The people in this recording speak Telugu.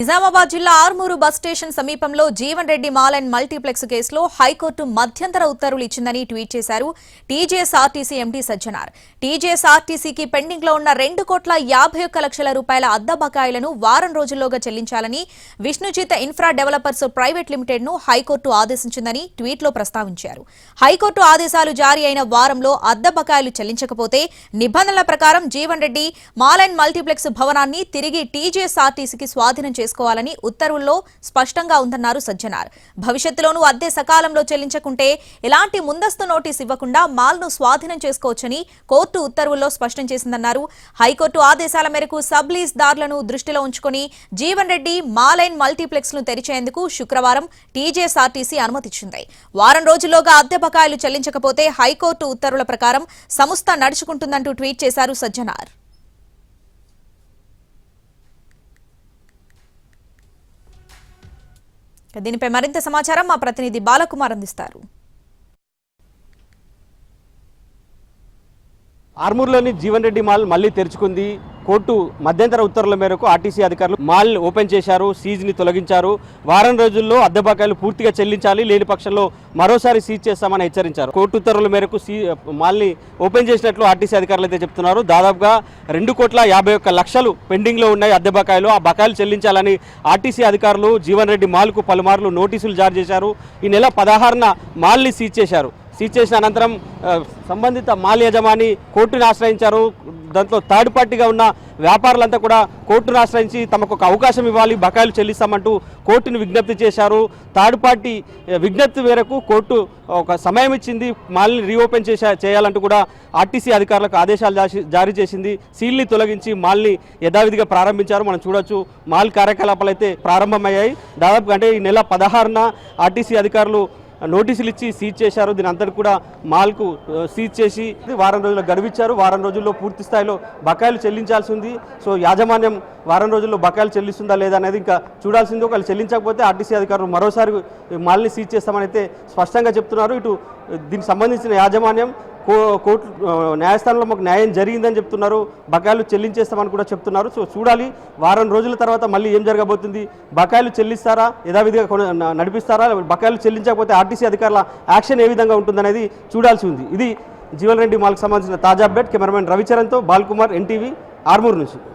నిజామాబాద్ జిల్లా ఆర్మూరు బస్ స్టేషన్ సమీపంలో Jeevan Reddy mall and multiplex కేసులో హైకోర్టు మధ్యంతర ఉత్తర్వులు ఇచ్చిందని ట్వీట్ చేశారు టీజేఎస్ఆర్టీసీ ఎండీ సజ్జనార్. టీజేఎస్ఆర్టీసీకి పెండింగ్లో ఉన్న రెండు కోట్ల యాభై ఒక్క లక్షల రూపాయల అద్దె బకాయిలను వారం రోజుల్లోగా చెల్లించాలని విష్ణుజిత్ ఇన్ఫ్రా డెవలపర్స్ ప్రైవేట్ లిమిటెడ్ను హైకోర్టు ఆదేశించిందని ట్వీట్లో ప్రస్తావించారు. హైకోర్టు ఆదేశాలు జారీ అయిన వారంలో అద్దె బకాయిలు చెల్లించకపోతే నిబంధనల ప్రకారం Jeevan Reddy mall and multiplex భవనాన్ని తిరిగి టీజేఎస్ఆర్టీసీకి స్వాధీనం చేసుకోవాలని ఉత్తర్వుల్లో స్పష్టంగా ఉందన్నారు సజ్జనార్. భవిష్యత్తులోనూ అద్దె సకాలంలో చెల్లించకుంటే ఎలాంటి ముందస్తు నోటీస్ ఇవ్వకుండా మాల్ను స్వాధీనం చేసుకోవచ్చని కోర్టు ఉత్తర్వుల్లో స్పష్టం చేసిందన్నారు. హైకోర్టు ఆదేశాల మేరకు సబ్ లీజ్ దారులను దృష్టిలో ఉంచుకొని జీవన్ రెడ్డి మాల్ అండ్ మల్టీప్లెక్స్ను తెరిచేందుకు శుక్రవారం టీజేఎస్ఆర్టీసీ అనుమతిచ్చింది. వారం రోజుల్లోగా అద్దె బకాయిలు చెల్లించకపోతే హైకోర్టు ఉత్తర్వుల ప్రకారం సంస్థ నడుచుకుంటుందంటూ ట్వీట్ చేశారు సజ్జనార్. దీనిపై మరింత సమాచారం మా ప్రతినిధి బాలకుమార్ అందిస్తారు. ఆర్మూర్లోని జీవన్ రెడ్డి మాల్ మళ్ళీ తెరుచుకుంది. కోర్టు మధ్యంతర ఉత్తర్వుల మేరకు ఆర్టీసీ అధికారులు మాల్ ఓపెన్ చేశారు సీజ్ని తొలగించారు. వారం రోజుల్లో అద్దె బకాయిలు పూర్తిగా చెల్లించాలి లేని పక్షంలో మరోసారి సీజ్ చేస్తామని హెచ్చరించారు. కోర్టు ఉత్తర్వుల మేరకు సీ మాల్ని ఓపెన్ చేసినట్లు ఆర్టీసీ అధికారులు అయితే చెప్తున్నారు. దాదాపుగా రెండు కోట్ల యాభై ఒక్క లక్షలు పెండింగ్లో ఉన్నాయి అద్దె బకాయిలు ఆ బకాయిలు చెల్లించాలని ఆర్టీసీ అధికారులు జీవన్ రెడ్డి మాల్కు పలుమార్లు నోటీసులు జారీ చేశారు. ఈ నెల పదహారున మాల్ని సీజ్ చేశారు. సీజ్ చేసిన అనంతరం సంబంధిత మాల్ యజమాని కోర్టును ఆశ్రయించారు. దాంట్లో థర్డ్ పార్టీగా ఉన్న వ్యాపారులంతా కూడా కోర్టును ఆశ్రయించి తమకు ఒక అవకాశం ఇవ్వాలి బకాయిలు చెల్లిస్తామంటూ కోర్టును విజ్ఞప్తి చేశారు. థర్డ్ పార్టీ విజ్ఞప్తి మేరకు కోర్టు ఒక సమయం ఇచ్చింది మాల్ని రీఓపెన్ చేసా చేయాలంటూ కూడా ఆర్టీసీ అధికారులకు ఆదేశాలు జారీ చేసింది. సీల్ని తొలగించి మాల్ని యథావిధిగా ప్రారంభించారు. మనం చూడొచ్చు మాల్ కార్యకలాపాలు అయితే ప్రారంభమయ్యాయి. దాదాపు అంటే ఈ నెల పదహారున ఆర్టీసీ అధికారులు నోటీసులు ఇచ్చి సీజ్ చేశారు. దీని అంతటి కూడా మాల్కు సీజ్ చేసి వారం రోజుల్లో గడువిచ్చారు. వారం రోజుల్లో పూర్తి స్థాయిలో బకాయిలు చెల్లించాల్సి ఉంది. సో యాజమాన్యం వారం రోజుల్లో బకాయిలు చెల్లిస్తుందా లేదా అనేది ఇంకా చూడాల్సింది. ఒకవేళ చెల్లించకపోతే ఆర్టీసీ అధికారులు మరోసారి మాల్ని సీజ్ చేస్తామని అయితే స్పష్టంగా చెప్తున్నారు. ఇటు దీనికి సంబంధించిన యాజమాన్యం కోర్టు న్యాయస్థానంలో మాకు న్యాయం జరిగిందని చెప్తున్నారు. బకాయిలు చెల్లించేస్తామని కూడా చెప్తున్నారు. సో చూడాలి. వారం రోజుల తర్వాత మళ్ళీ ఏం జరగబోతుంది? బకాయిలు చెల్లిస్తారా? యథావిధిగా కొన- నడిపిస్తారా? బకాయిలు చెల్లించకపోతే ఆర్టీసీ అధికారుల యాక్షన్ ఏ విధంగా ఉంటుందనేది చూడాల్సి ఉంది. ఇది జీవన్ రెడ్డి మాల్కి సంబంధించిన తాజా అప్డేట్. కెమెరామెన్ రవిచరణ్తో బాల్కుమార్ ఎన్టీవీ ఆర్మూర్ నుంచి.